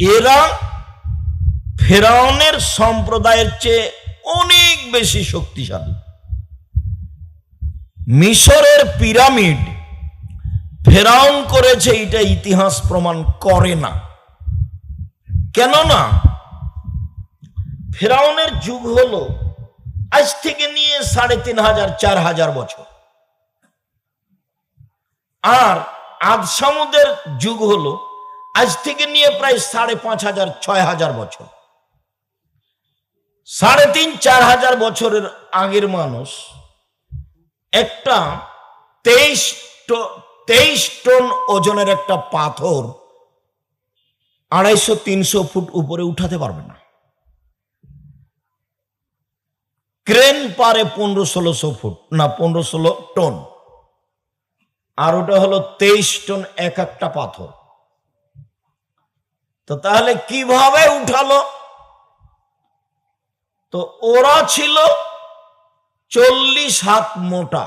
এরা ফেরাউনের সম্প্রদায়ের চেয়ে অনেক বেশি শক্তিশালী। মিশরের পিরামিড ফেরাউন করেছে, এটা ইতিহাস প্রমাণ করে না। কেননা ফেরাউনের যুগ হলো আজ থেকে নিয়ে সাড়ে তিন হাজার, চার হাজার বছর। আর আদসামুদের যুগ হলো আজ থেকে নিয়ে প্রায় সাড়ে পাঁচ হাজার, ছয় হাজার বছর। সাড়ে তিন, চার হাজার বছরের আগের মানুষ একটা তেইশ তেইশ টন ওজনের একটা পাথর আড়াইশো, তিনশো ফুট উপরে উঠাতে পারবে না। ক্রেন পারে পনেরো, ষোলোশো ফুট, না, পনেরো, ষোলো টন। আর ওটা হলো তেইশ টন এক একটা পাথর। তো তাহলে কীভাবে উঠালো? তো ওরা ছিল চল্লিশ হাত মোটা।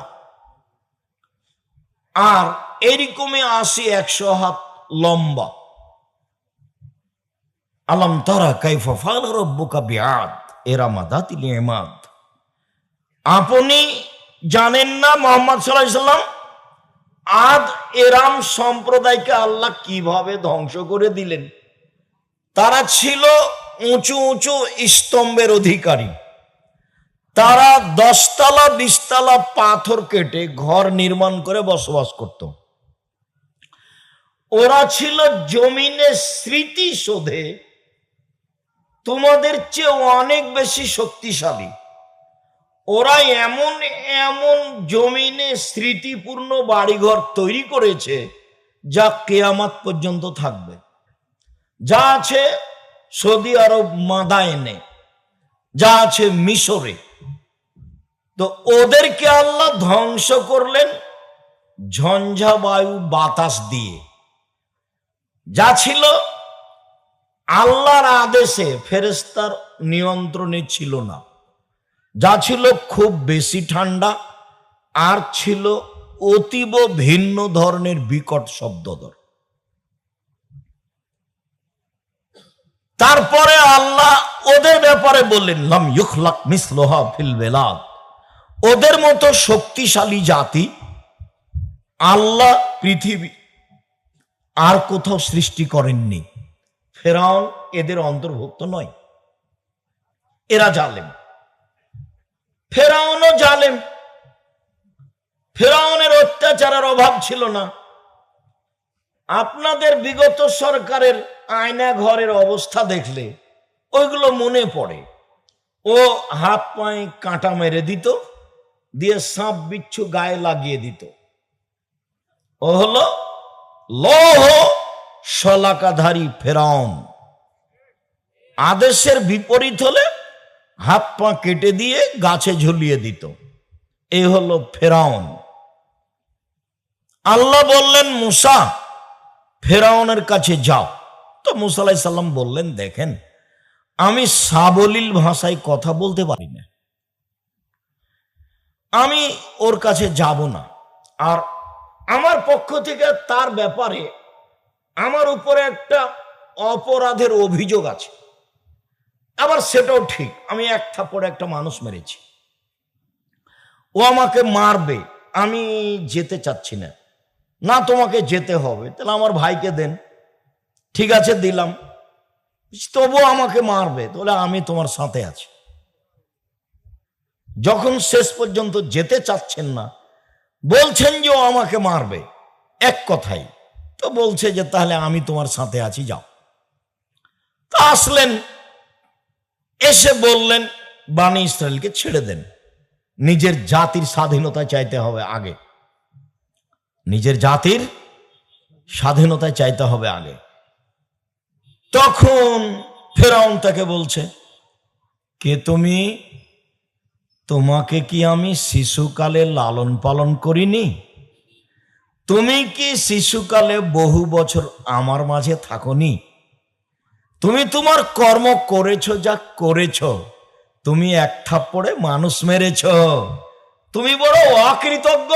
আর এরকমই আশি, একশো হাত লম্বা। আলম তারা কাইফা ফাল রব্বুকা বিআদ এরামা দাতিল ইমাদ আপনি জানেন না মোহাম্মদ সাল্লাম? আদ এরাম সম্প্রদায়কে আল্লাহ কীভাবে ধ্বংস করে দিলেন? তারা ছিল উঁচু উঁচু স্তম্ভের অধিকারী। তারা দশতলা, বিশতলা পাথর কেটে ঘর নির্মাণ করে বসবাস করত। ওরা ছিল জমিনের স্মৃতি শোধে তোমাদের চেয়ে অনেক বেশি শক্তিশালী। ওরা এমন এমন জমিনে স্মৃতিপূর্ণ বাড়িঘর তৈরি করেছে যা কেয়ামাত পর্যন্ত থাকবে। যা আছে সৌদি আরব মাদায়নে, যা আছে মিশরে। তো ওদেরকে আল্লাহ ধ্বংস করলেন ঝঞ্ঝা বায়ু বাতাস দিয়ে। যা ছিল আল্লাহর আদেশে ফেরেস্তার নিয়ন্ত্রণে ছিল না। যা ছিল খুব বেশি ঠান্ডা আর ছিল অতীব ভিন্ন ধরনের বিকট শব্দদর তারপরে আল্লাহ ওদের ব্যাপারে বললেন, লাম ইউখলাক মিসলোহা ফিল বেলাদ। ওদের মতো শক্তিশালী জাতি আল্লাহ পৃথিবী আর কোথাও সৃষ্টি করেননি। ফেরাউন এদের অন্তর্ভুক্ত নয়। এরা জালেম। ফেরাউনও জালেম। ফেরাউনের অত্যাচারের অভাব ছিল না। আপনাদের বিগত সরকারের আয়না ঘরের অবস্থা দেখলে ওইগুলো মনে পড়ে। ও হাত পায়ে কাঁটা মেরে দিত, দিয়ে সাপ বিচ্ছু গায়ে লাগিয়ে দিত। ও হলো লহ শলাকাধারী ফেরাউন। আদেশের বিপরীত হলে হাত পা কেটে দিয়ে গাছে ঝুলিয়ে দিত। এই হলো ফেরাউন। আল্লাহ বললেন, মুসা ফেরাউনের কাছে যাও। তো মুসালাই সাল্লাম বললেন, দেখেন, আমি সাবলীল ভাষায় কথা বলতে পারি না। আমি ওর কাছে যাব না। আর আমার পক্ষ থেকে তার ব্যাপারে আমার উপরে একটা অপরাধের অভিযোগ আছে। আবার সেটাও ঠিক, আমি এক থাপ্পড়ে একটা মানুষ মেরেছি। ও আমাকে মারবে, আমি যেতে চাচ্ছি না। না, তোমাকে যেতে হবে। তাহলে আমার ভাইকে দেন। ঠিক আছে, দিলাম। তবুও আমাকে মারবে। তাহলে আমি তোমার সাথে আছি। যখন শেষ পর্যন্ত যেতে চাচ্ছেন না, বলছেন যে ও আমাকে মারবে। এক কথাই। তো বলছে যে, তাহলে আমি তোমার সাথে আছি, যাও। তা আসলেন। এসে বললেন, বাণী ইসরায়েলকে ছেড়ে দেন। নিজের জাতির স্বাধীনতা চাইতে হবে আগে। নিজের জাতির স্বাধীনতায় চাইতে হবে আগে। তখন ফেরাউন তাকে বলছে, কে তুমি? তোমাকে কি আমি শিশুকালে লালন পালন করিনি? তুমি কি শিশুকালে বহু বছর আমার মাঝে থাকনি? তুমি তোমার কর্ম করেছ যা করেছ। তুমি এক থাপ্পড়ে মানুষ মেরেছ। তুমি বড় অকৃতজ্ঞ।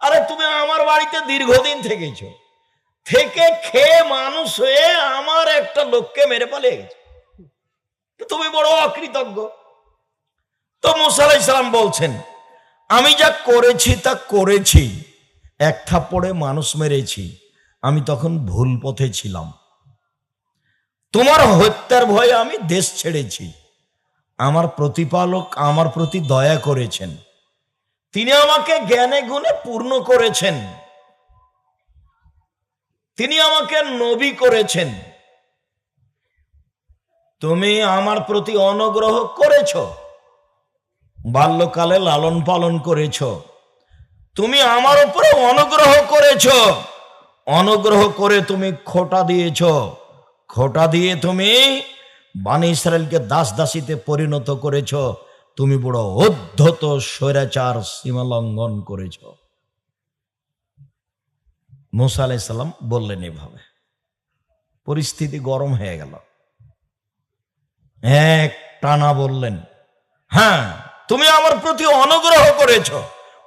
আরে তুমি আমার বাড়িতে দীর্ঘদিন থেকেছ। থেকে খেয়ে মানুষ হয়ে আমার একটা লোককে মেরে পালিয়ে গেছে তুমি বড় অকৃতজ্ঞ। তো মুসা আলাইসালাম বলছেন, আমি যা করেছি তা করেছি, এক থাপ্পড়ে মানুষ মেরেছি, আমি তখন ভুল পথে ছিলাম। তোমার হত্যার ভয়ে আমি দেশ ছেড়েছি। আমার প্রতিপালক আমার প্রতি দয়া করেছেন। তিনি আমাকে জ্ঞানে গুণে পূর্ণ করেছেন। তিনি আমাকে নবী করেছেন। তুমি আমার প্রতি অনুগ্রহ করেছ। বাল্যকালে লালন পালন করেছ। তুমি আমার উপরে অনুগ্রহ করেছ। অনুগ্রহ করে তুমি খোটা দিয়েছ। খোটা দিয়ে তুমি বাণী ইসরায়েলকে দাস দাসীতে পরিণত করেছ। তুমি বড় অধ্যত স্বৈরাচার সীমা লঙ্ঘন করেছ। মুসা আলাইসাল্লাম বললেন এভাবে। পরিস্থিতি গরম হয়ে গেল। এক টানা বললেন হ্যাঁ তুমি আমার প্রতি অনুগ্রহ করেছ।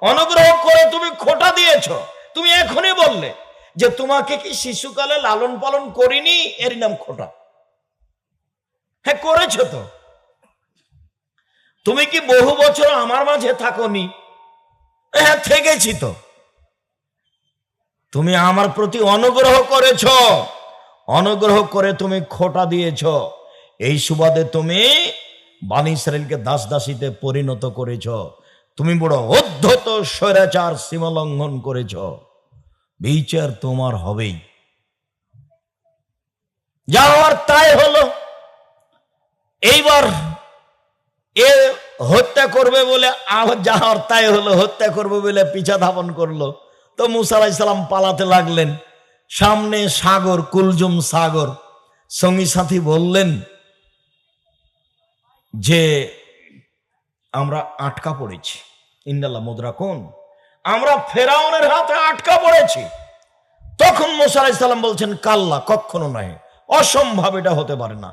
অনুগ্রহ করে তুমি খোটা দিয়েছ। তুমি এখনই বললে যে তোমাকে কি শিশুকালে লালন পালন করিনি? এর নাম খোটা। হ্যাঁ করেছ তো। তুমি কি বহু বছর আমার মাঝে থাকনি? হ্যাঁ থেকেছি তো। তুমি আমার প্রতি অনুগ্রহ করেছ। অনুগ্রহ করে তুমি খোটা দিয়েছ। এই সুবাদে তুমি বাণী ইসরায়েলকে দাস দাসীতে পরিণত করেছ। তুমি বড় অধ্যত স্বৈরাচার সীমা লঙ্ঘন করেছ। বিচার তোমার হবেই। যা হওয়ার তাই হলো। এইবার হত্যা করবে বলে যা তাই হলো, হত্যা করবে বলে পিছা ধাপন করল। তো মুসা আলাইসালাম পালাতে লাগলেন। সামনে সাগর, কুলজুম সাগর। সঙ্গী সাথী বললেন যে, আমরা আটকা পড়েছি। ইন্দাল্লাহ মুদ্রা কোন? আমরা ফেরাউনের হাতে আটকা পড়েছি। তখন মোসা আলাইসাল্লাম বলছেন, কাল্লা কখনো নয় অসম্ভব এটা হতে পারে না।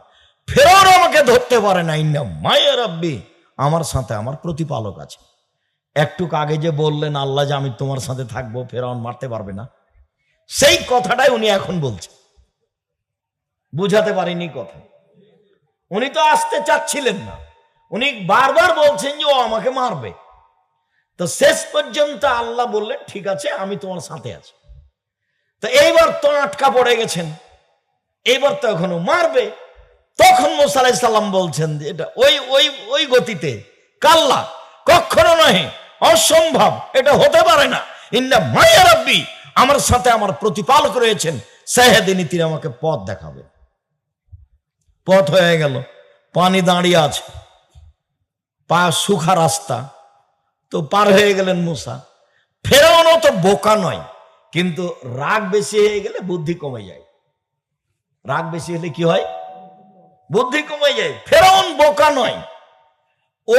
ফেরাউন আমাকে ধরতে পারে না। ইন্না মায়ের রাব্বি। আমার সাথে আমার প্রতিপালক আছে। একটুক আগে যে বললেন, আল্লাহ যে আমি তোমার সাথে থাকব, ফেরাউন মারতে পারবে না। সেই কথাটাই উনি এখন বলছেন। বুঝাতে পারিনি কথা। উনি তো আসতে চাচ্ছিলেন না। উনি বারবার বলছেন যে ও আমাকে মারবে। তো শেষ পর্যন্ত আল্লাহ বললেন, ঠিক আছে, আমি তোমার সাথে আছি। তো এইবার তো আটকা পড়ে গেছেন। এইবার তো এখনও মারবে। তখন মোসা আলাইসাল্লাম বলছেন যে এটা ওই ওই ওই গতিতে, কাল্লা, কখনো নহে, অসম্ভব, এটা হতে পারে না। ইন্না মায়া রাব্বি, আমার সাথে আমার প্রতিপালক রয়েছেন সেহেদিনই তিনি আমাকে পথ দেখাবে। পথ হয়ে গেল, পানি দাঁড়িয়ে আছে, পা সুখা রাস্তা, তো পার হয়ে গেলেন মুসা। ফেরাউনও তো বোকা নয়, কিন্তু রাগ বেশি হয়ে গেলে বুদ্ধি কমে যায়। রাগ বেশি হলে কি হয়? বুদ্ধি কমে যায়, ফেরাউন বোকা নয়। ও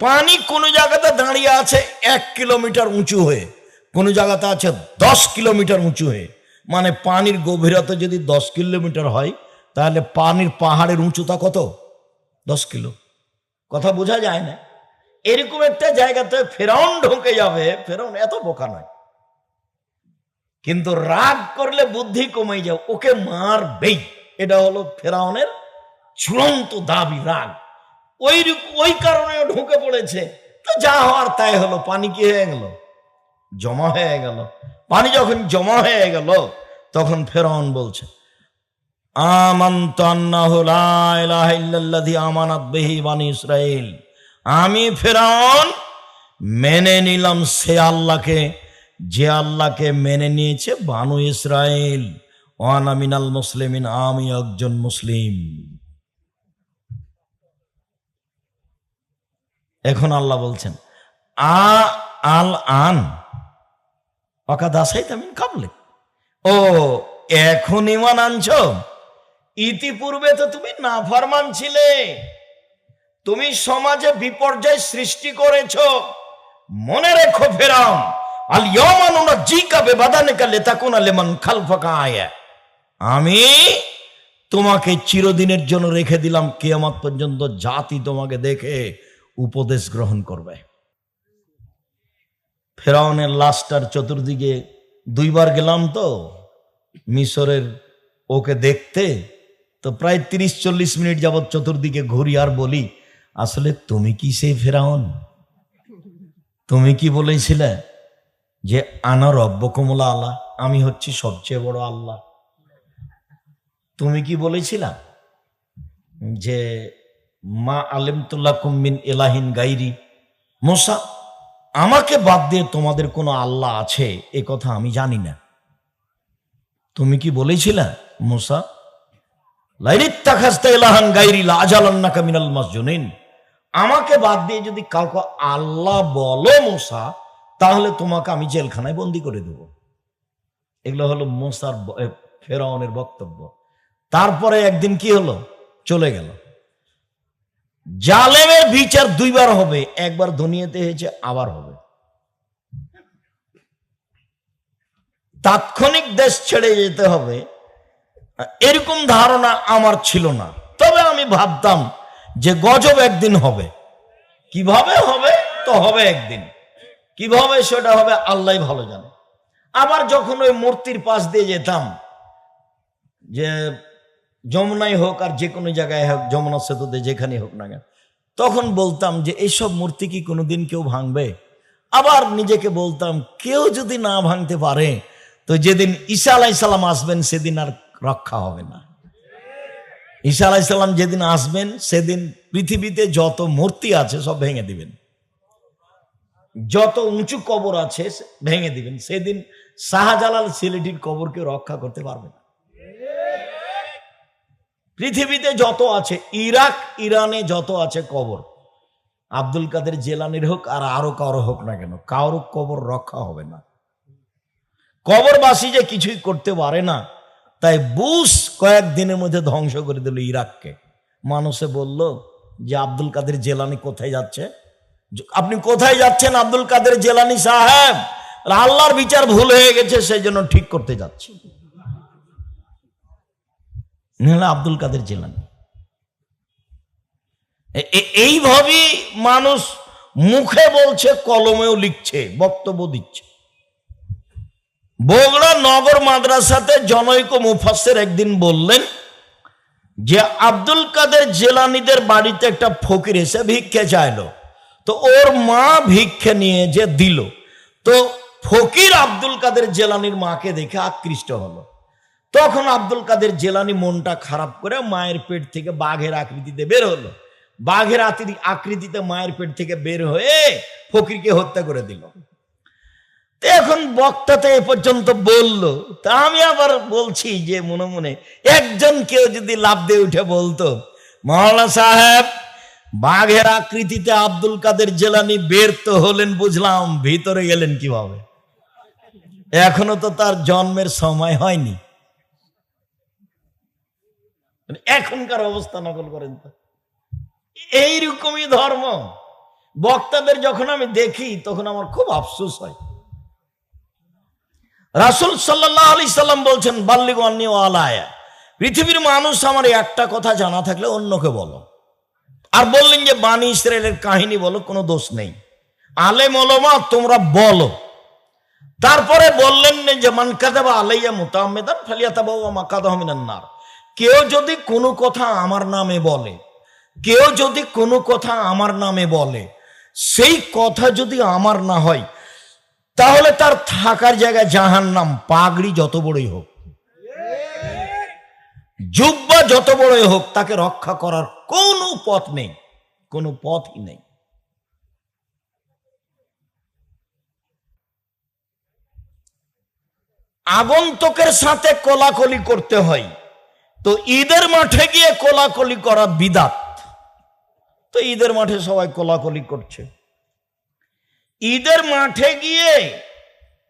পানি কোন জায়গাতে দাঁড়িয়ে আছে এক কিলোমিটার উঁচু হয়ে, কোন জায়গাতে আছে দশ কিলোমিটার উঁচু হয়ে। মানে পানির গভীরতা যদি দশ কিলোমিটার হয়, তাহলে পানির পাহাড়ের উঁচুতা কত? দশ কিলো। কথা বোঝা যায় না। এরকম একটা জায়গাতে ফেরাউন ঢুকে যাবে, ফেরাউন এত বোকা নয়। কিন্তু রাগ করলে বুদ্ধি কমে যাও ওকে মারবেই। এটা হলো ফেরাউনের চূড়ান্ত দাবি, রাগ। ওই ওই কারণে ঢুকে পড়েছে। তো যা হওয়ার তাই হলো, পানি কি হয়ে গেল? জমা হয়ে গেল। পানি যখন জমা হয়ে গেল, তখন ফেরাউন বলছে আমি ফেরাউন মেনে নিলাম সে আল্লাহকে, যে আল্লাহকে মেনে নিয়েছে বানু ইসরায়েল ওয়ান আমিনাল মুসলিমিন, আমি একজন মুসলিম। এখন আল্লাহ বলছেন, আ আল আন অকা দাসাই তামিন কাবলে ও, এখন ইমান আনছ? ইতিপূর্বে তো তুমি না ফরমান ছিলে। তুমি সমাজে বিপর্যয় সৃষ্টি করেছ। মনে রেখো ফেরাও। আল ইয়মানুনা জিকা বেবাদানিকা লেতাকুনা লেমান খালফাকা আয়া। আমি তোমাকে চিরদিনের জন্য রেখে দিলাম। কিয়ামত পর্যন্ত জাতি তোমাকে দেখে উপদেশ গ্রহণ করবে। ফেরাউনের লাশটার চতুর্দিকে দুইবার গেলাম তো, মিশরের ওকে দেখতে, তো প্রায় তিরিশ চল্লিশ মিনিট যাবৎ চতুর্দিকে ঘুরি আর বলি, আসলে তুমি কি সেই ফেরাউন? তুমি কি বলেছিলে যে আনা রব্য কমলা আল্লাহ আমি হচ্ছি সবচেয়ে বড় আল্লাহ? তুমি কি বলেছিলা যে মা আলেমতুল্লাহ কুম্মিন এলাহিন গাইরি। মোসা, আমাকে বাদ দিয়ে তোমাদের কোনো আল্লাহ আছে? এ কথা আমি জানি না। তুমি কি বলেছিলে, মোসা এলাহান লাজালান্নাকা মিনাল মাসজুনিন আমাকে বাদ দিয়ে যদি কাউকে আল্লাহ বলো, মোসা, তাহলে তোমাকে আমি জেলখানায় বন্দি করে দেব। এগুলো হলো মোসার ফেরাউনের বক্তব্য। তারপরে একদিন কি হলো? চলে গেল। জালেমের বিচার দুইবার হবে, একবার দুনিয়াতে হয়েছে, আবার হবে। তাৎক্ষণিক দেশ ছেড়ে যেতে হবে, এরকম ধারণা আমার ছিল না। তবে আমি ভাবতাম যে গজব একদিন হবে। কীভাবে হবে? তো হবে একদিন। কীভাবে সেটা হবে? আল্লাহ ভালো জানে। আবার যখন ওই মূর্তির পাশ দিয়ে যেতাম, যে যমুনাই হোক আর যে কোনো জায়গায় হোক, যমুনা সেতুতে যেখানে হোক না কেন, তখন বলতাম যে এইসব মূর্তি কি কোনোদিন কেউ ভাঙবে? আবার নিজেকে বলতাম, কেউ যদি না ভাঙতে পারে, তো যেদিন ঈসা আলাইসাল্লাম আসবেন, সেদিন আর রক্ষা হবে না। ঈসা আলাইসাল্লাম যেদিন আসবেন, সেদিন পৃথিবীতে যত মূর্তি আছে সব ভেঙে দিবেন। যত উঁচু কবর আছে ভেঙে দিবেন। সেদিন শাহজালাল সিলেটির কবরকে রক্ষা করতে পারবে না। পৃথিবীতে যত আছে, ইরাক, ইরানে যত আছে কবর, আব্দুল কাদের জেলানির হোক আর আরও কারও হোক না কেন, কারও কবর রক্ষা হবে না। কবরবাসী যে কিছুই করতে পারে না, তাই বুশ কয়েক দিনের মধ্যে ধ্বংস করে দিল ইরাককে। মানুষে বলল যে, আব্দুল কাদের জেলানি কোথায় যাচ্ছে? আপনি কোথায় যাচ্ছেন, আব্দুল কাদের জেলানি সাহেব? আল্লাহর বিচার ভুল হয়ে গেছে সেই জন্য ঠিক করতে যাচ্ছে। হলো আব্দুল কাদের জেলানি। এ- এ- এইভাবেই মানুষ মুখে বলছে, কলমেও লিখছে, বক্তব্য দিচ্ছে। বগুড়া নগর মাদ্রাসাতে জনৈক মুফাসের একদিন বললেন যে, আব্দুল কাদের জেলানিদের বাড়িতে একটা ফকির এসে ভিক্ষে চাইলো। তো ওর মা ভিক্ষে নিয়ে যে দিল, তো ফকির আব্দুল কাদের জেলানির মাকে দেখে আকৃষ্ট হলো। তখন আব্দুল কাদের জেলানি মনটা খারাপ করে মায়ের পেট থেকে বাঘের আকৃতিতে বের হলো। বাঘের আকৃতিতে মায়ের পেট থেকে বের হয়ে ফকিরকে হত্যা করে দিল। এখন বক্তাতে এ পর্যন্ত বলল, তা আমি আবার বলছি যে মনে মনে একজন কেউ যদি লাভ দিয়ে উঠে বলতো, মৌলানা সাহেব, বাঘের আকৃতিতে আব্দুল কাদের জেলানি বের তো হলেন বুঝলাম, ভিতরে গেলেন কীভাবে? এখনও তো তার জন্মের সময় হয়নি। মানে এখনকার অবস্থা নকল করেন তো। এইরকমই ধর্ম। বক্তাদের যখন আমি দেখি, তখন আমার খুব আফসোস হয়। রাসুল সাল্লাহ আলি সাল্লাম বলছেন, বাল্লিগ অন্য আলায়া। পৃথিবীর মানুষ আমার একটা কথা জানা থাকলে অন্যকে বলো। আর বললেন যে বাণী ইসরায়েলের কাহিনী বলো, কোনো দোষ নেই। আলেম ওলমা, তোমরা বলো। তারপরে বললেন যে, মান কাদাবা আলাইয়া মুতামেদান ফালিয়াতা বাবা মাকাদহমিনান্নার কেউ যদি কোনো কথা আমার নামে বলে, কেউ যদি কোনো কথা আমার নামে বলে, সেই কথা যদি আমার না হয়, তাহলে তার থাকার জায়গায় জাহান নাম পাগড়ি যত বড়ই হোক। জুব্বা যত বড়ই হোক, তাকে রক্ষা করার কোনো পথ নেই, কোনো পথই নেই। আগন্তকের সাথে কোলাকলি করতে হয়। তো ঈদের মাঠে গিয়ে কোলাকলি করা বিদাত। তো ঈদের মাঠে সবাই কোলাকলি করছে। ঈদের মাঠে গিয়ে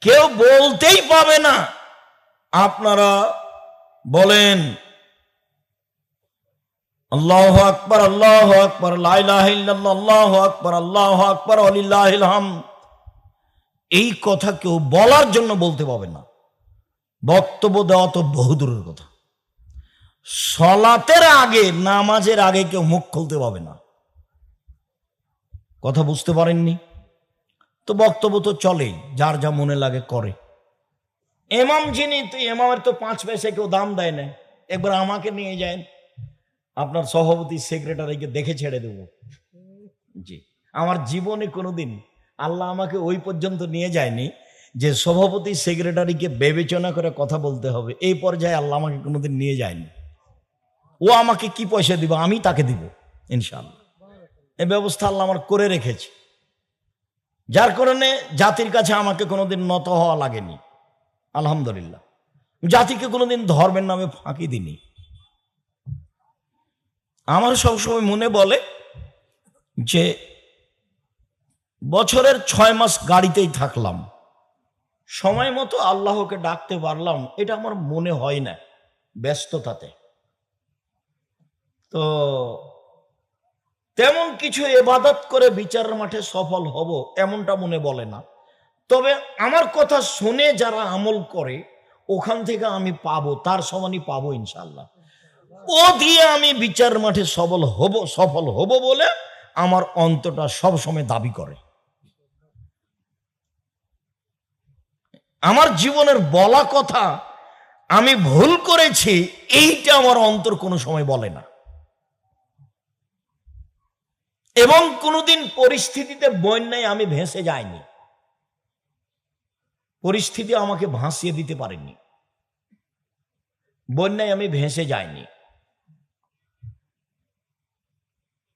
কেউ বলতেই পাবে না। আপনারা বলেন, আল্লাহ আকবর আল্লাহ আকবর আল্লাহ আকবর আল্লাহ আকবর আলিল্লাহাম এই কথা কেউ বলার জন্য বলতে পাবে না। বক্তব্য দেওয়া তো বহুদূরের কথা। সলাতের আগে, নামাজের আগে কেউ মুখ খুলতে পাবে না। কথা বুঝতে পারেননি? তো বক্তব্য তো চলেই, যার যা মনে লাগে করে। এমাম যিনি তো এমামের তো পাঁচ পয়সা কেউ দাম দেয় না একবার আমাকে নিয়ে যায় আপনার সভাপতি সেক্রেটারিকে দেখে ছেড়ে দেব। জি। আমার জীবনে কোনোদিন আল্লাহ আমাকে ওই পর্যন্ত নিয়ে যায়নি যে সভাপতি সেক্রেটারিকে বিবেচনা করে কথা বলতে হবে। এই পর্যায়ে আল্লাহ আমাকে কোনোদিন নিয়ে যায়নি। ও আমাকে কি পয়সা দিব? আমি তাকে দিব, ইনশাআল্লাহ। এ ব্যবস্থা আল্লাহ আমার করে রেখেছে। যার কারণে জাতির কাছে আমাকে কোনোদিন নত হওয়া লাগেনি। আলহামদুলিল্লাহ। জাতিকে কোনোদিন ধর্মের নামে ফাঁকি দিনি আমার সবসময় মনে বলে যে, বছরের ছয় মাস গাড়িতেই থাকলাম। সময় মতো আল্লাহকে ডাকতে পারলাম, এটা আমার মনে হয় না, ব্যস্ততাতে। তো তেমন কিছু এবাদত করে বিচারের মাঠে সফল হব এমনটা মনে বলে না। তবে আমার কথা শুনে যারা আমল করে, ওখান থেকে আমি পাবো, তার সমানই পাবো ইনশাল্লাহ ও দিয়ে আমি বিচার মাঠে সবল হব, সফল হব বলে আমার অন্তটা সব সময় দাবি করে। আমার জীবনের বলা কথা আমি ভুল করেছি, এইটা আমার অন্তর কোনো সময় বলে না। এবং কোনোদিন পরিস্থিতিতে বন্যায় আমি ভেসে যাইনি। পরিস্থিতি আমাকে ভাসিয়ে দিতে পারেনি বন্যায় আমি ভেসে যাইনি।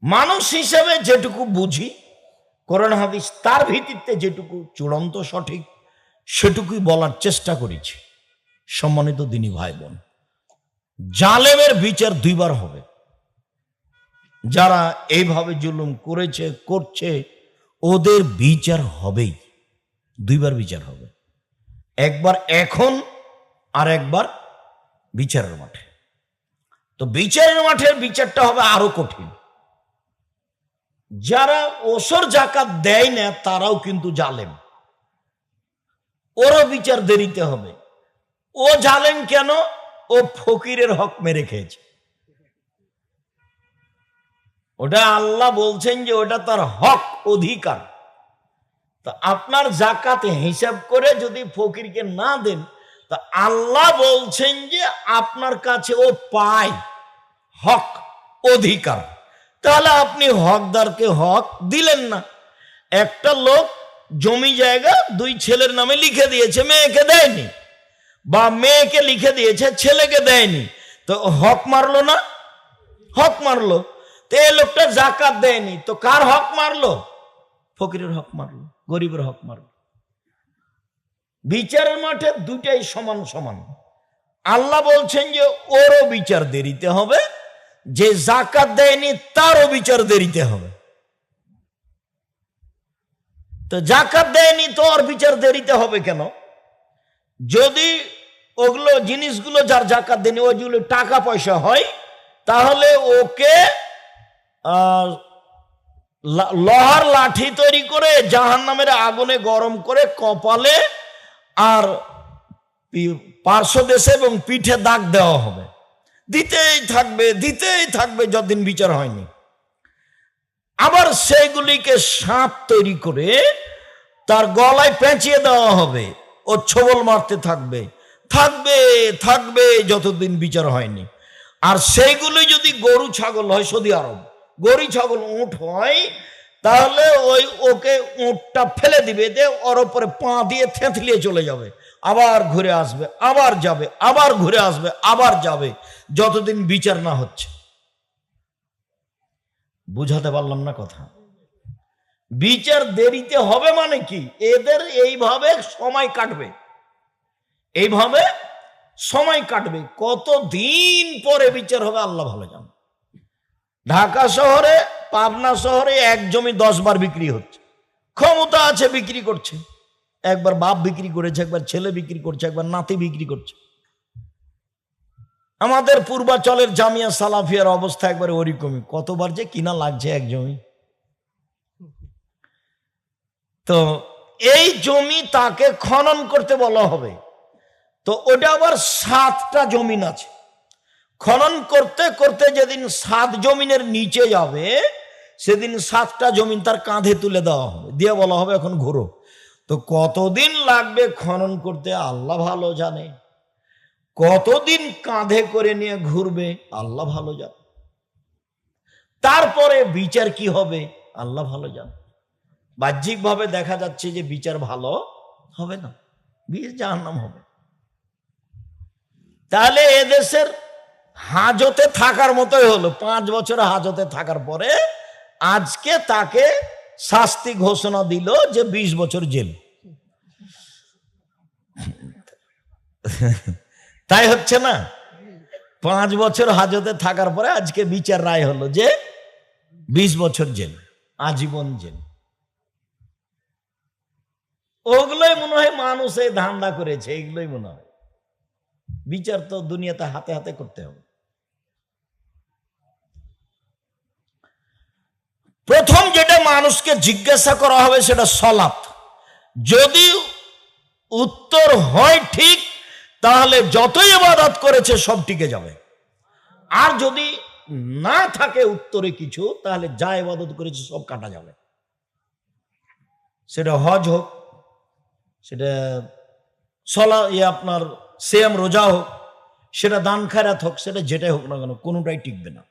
মানুষ হিসেবে যেটুকু বুঝি করোনা হাদিস তার ভিত্তিতে যেটুকু চূড়ান্ত সঠিক, সেটুকুই বলার চেষ্টা করেছি। সম্মানিত দিনী ভাই বোন, জালেমের বিচার দুইবার হবে। যারা এইভাবে জুলুম করেছে, করছে, ওদের বিচার হবেই। দুইবার বিচার হবে। একবার এখন আর একবার বিচারের মাঠে। তো বিচারের মাঠের বিচারটা হবে আরও কঠিন। যারা ওসর জাকাত দেয় না, তারাও কিন্তু জালেম। ওরও বিচার দেরিতে হবে। ও জালেম কেন? ও ফকিরের হক মেরে খেয়েছে। ওটা আল্লাহ বলছেন যে ওটা তার হক, অধিকার। তা আপনার জাকাতে হিসাব করে যদি ফকিরকে না দেন, তা আল্লাহ বলছেন যে আপনার কাছে ও পায় হক, অধিকার। তাহলে আপনি হকদারকে হক দিলেন না। একটা লোক জমি জায়গা দুই ছেলের নামে লিখে দিয়েছে, মেয়েকে দেয়নি। বা মেয়েকে লিখে দিয়েছে, ছেলেকে দেয়নি। তো হক মারলো না? হক মারলো। এই লোকটা জাকাত দেয়নি। তো কার হক মারলো? ফকিরের হক মারলো, গরিবের হক মারলো। বিচারের মাঠে দুটাই সমান সমান। আল্লাহ বলছেন যে, ওরও বিচার দেরিতে হবে, যে জাকাত দেয়নি, তারও বিচার দেরিতে হবে। তো জাকাত দেয়নি, তো ওর বিচার দেরিতে হবে কেন? যদি ওগুলো, জিনিসগুলো যার জাকাত দেয়নি ওইগুলো টাকা পয়সা হয়, তাহলে ওকে লোহার লাঠি তৈরি করে জাহান নামের আগুনে গরম করে কপালে আর পার্শ্ব দেশে এবং পিঠে দাগ দেওয়া হবে। দিতেই থাকবে দিতেই থাকবে যতদিন বিচার হয়নি। আবার সেগুলিকে সাপ তৈরি করে তার গলায় পেঁচিয়ে দেওয়া হবে ও ছবল মারতে থাকবে। থাকবে থাকবে যতদিন বিচার হয়নি। আর সেইগুলি যদি গরু, ছাগল হয় সৌদি আরব গরু ছাগল উঁট হয়, তাহলে ওই ওকে উঁটটা ফেলে দিবে, দিয়ে ওর ওপরে পা দিয়ে থেঁতলিয়ে চলে যাবে। আবার ঘুরে আসবে, আবার যাবে, আবার ঘুরে আসবে, আবার যাবে, যতদিন বিচার না হচ্ছে। বুঝাতে পারলাম না কথা। বিচার দেরিতে হবে মানে কি? এদের এইভাবে সময় কাটবে। এইভাবে সময় কাটবে। কত দিন পরে বিচার হবে আল্লাহ ভালো জান। ঢাকা শহরে, পাবনা শহরে এক জমি দশ বার বিক্রি হচ্ছে। ক্ষমতা আছে, বিক্রি করছে। একবার বাপ বিক্রি করেছে, একবার ছেলে বিক্রি করছে, একবার নাতি বিক্রি করছে। আমাদের পূর্বাচলের জামিয়া সালাফিয়ার অবস্থা একবারে ওরকমই। কতবার যে কিনা লাগছে এক জমি। তো এই জমি তাকে খনন করতে বলা হবে। তো ওটা আবার সাতটা জমিন আছে। খনন করতে করতে যেদিন সাত জমিনের নিচে যাবে, সেদিন সাতটা জমিন তার কাঁধে তুলে দেওয়া হবে। দিয়ে বলা হবে এখন ঘুরো। তো কতদিন লাগবে খনন করতে আল্লাহ ভালো জানে। কতদিন কাঁধে করে নিয়ে ঘুরবে আল্লাহ ভালো জানে। তারপরে বিচার কি হবে আল্লাহ ভালো জান। বাহ্যিকভাবে দেখা যাচ্ছে যে বিচার ভালো হবে না। বিচার জাহান্নাম হবে। তাহলে এদেশের হাজতে থাকার মতোই হলো। পাঁচ বছর হাজতে থাকার পরে আজকে তাকে শাস্তি ঘোষণা দিল যে ২০ বছর জেল। তাই হচ্ছে না? পাঁচ বছর হাজতে থাকার পরে আজকে বিচার রায় হলো যে ২০ বছর জেল, আজীবন জেল। ওগুলোই মনে হয় মানুষ এই ধান্দা করেছে এগুলোই মনে হয়। বিচার তো দুনিয়াতে হাতে হাতে করতে হবে। প্রথম যেটা মানুষকে জিজ্ঞাসা করা হবে সেটা সলাপ যদি উত্তর হয় ঠিক, তাহলে যতই ইবাদত করেছে সব টিকে যাবে। আর যদি না থাকে উত্তরে কিছু, তাহলে যা ইবাদত করেছে সব কাটা যাবে। সেটা হজ হোক, সেটা সলা ইয়ে আপনার সেম রোজা হোক, সেটা দান খায়রাত হোক, সেটা যেটাই হোক না কেন, কোনোটাই টিকবে না।